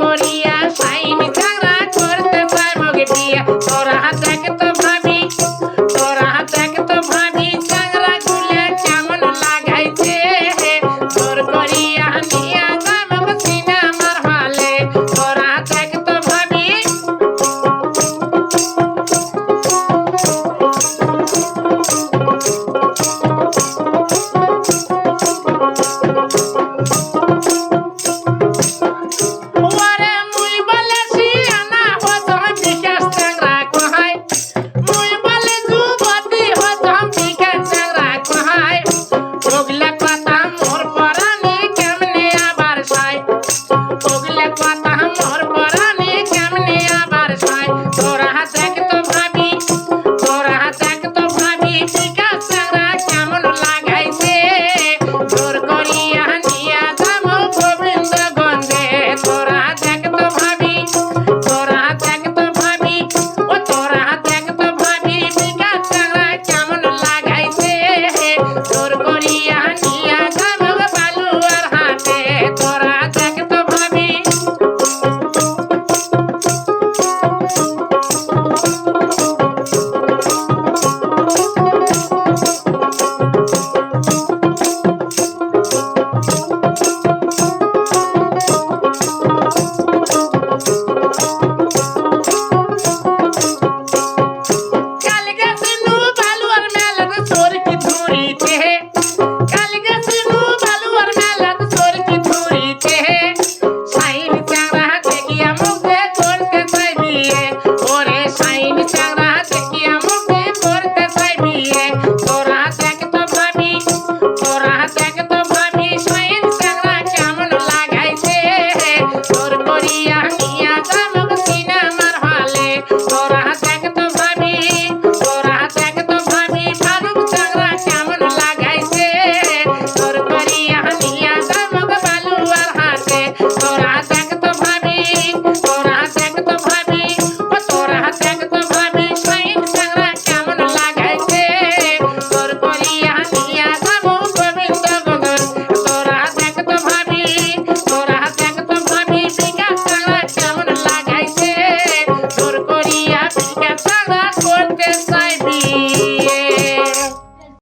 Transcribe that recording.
করিয়া সাইন ঝগড়া করতে পারব গেটিয়া তোরা দেখ তো ভাবি, তোরা দেখ তো ভাবি, ঝগড়া গুলা কেমন লাগাইছে তোর করিয়া নিয়া যাবে সিনেমার হলে। তোরা দেখ তো ভাবি। Thank you. বগলে পাতা